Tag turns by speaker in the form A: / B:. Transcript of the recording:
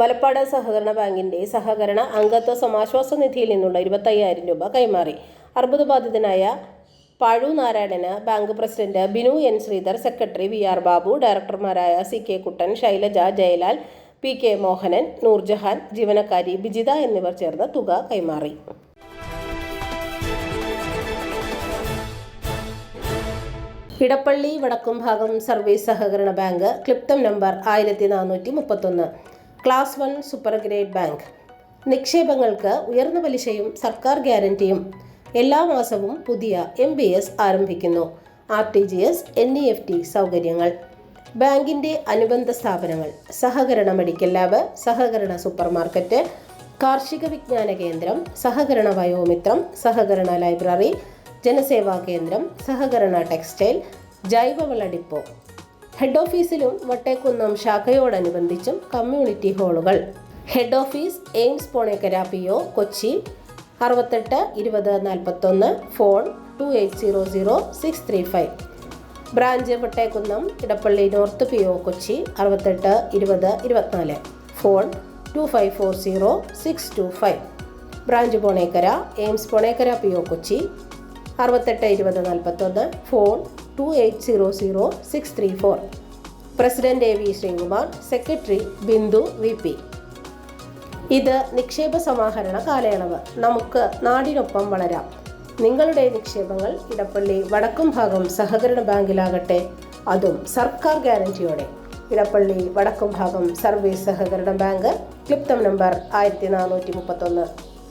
A: വലപ്പാട് സഹകരണ ബാങ്കിന്റെ സഹകരണ അംഗത്വ സമാശ്വാസ നിധിയിൽ നിന്നുള്ള ഇരുപത്തയ്യായിരം രൂപ കൈമാറി. അർബുദ ബാധിതനായ പഴു നാരായണന് bank president Binu N Sreedhar secretary V R Babu ഡയറക്ടർമാരായ C K Kuttan Shailaja Jayalal P K Mohanan Noorjahan ജീവനക്കാരി Bijitha എന്നിവർ ചേർന്ന് തുക കൈമാറി. ഇടപ്പള്ളി വടക്കും ഭാഗം സർവീസ് സഹകരണ ബാങ്ക് ക്ലിപ്തം നമ്പർ ആയിരത്തി നാനൂറ്റി മുപ്പത്തൊന്ന്. Class one super grade bank. നിക്ഷേപങ്ങൾക്ക് ഉയർന്ന പലിശയും സർക്കാർ ഗ്യാരണ്ടിയും. എല്ലാ മാസവും പുതിയ എം ബി എസ് ആരംഭിക്കുന്നു. R T G S N E F T സൗകര്യങ്ങൾ. ബാങ്കിന്റെ അനുബന്ധ സ്ഥാപനങ്ങൾ. സഹകരണ മെഡിക്കൽ ലാബ് സഹകരണ സൂപ്പർ മാർക്കറ്റ് കാർഷിക വിജ്ഞാന കേന്ദ്രം സഹകരണ വയോമിത്രം സഹകരണ ലൈബ്രറി ജനസേവാ കേന്ദ്രം സഹകരണ ടെക്സ്റ്റൈൽ ജൈവവള ഡിപ്പോ. ഹെഡ് ഓഫീസിലും വട്ടേക്കുന്നം ശാഖയോടനുബന്ധിച്ചും community ഹാളുകൾ head office AIMS Ponekkara P O Kochi. അറുപത്തെട്ട് ഇരുപത് നാൽപ്പത്തൊന്ന് phone two eight zero zero six three five branch Vattekkunnam Edappally north P O Kochi. അറുപത്തെട്ട് ഇരുപത് ഇരുപത്തിനാല്. Phone two five four zero six two five branch Ponekkara AIMS Ponekkara P O Kochi. അറുപത്തെട്ട് ഇരുപത് നാൽപ്പത്തൊന്ന് phone two eight zero zero six three four president A V Sreekumar secretary Bindu V P ഇത് നിക്ഷേപ സമാഹരണ കാലയളവ്. നമുക്ക് നാടിനൊപ്പം വളരാം. നിങ്ങളുടെ നിക്ഷേപങ്ങൾ ഇടപ്പള്ളി വടക്കും ഭാഗം സഹകരണ ബാങ്കിലാകട്ടെ. അതും സർക്കാർ ഗ്യാരണ്ടിയോടെ. ഇടപ്പള്ളി വടക്കും ഭാഗം സർവീസ് സഹകരണ ബാങ്ക് ക്ലിപ്തം നമ്പർ ആയിരത്തി നാനൂറ്റി മുപ്പത്തൊന്ന്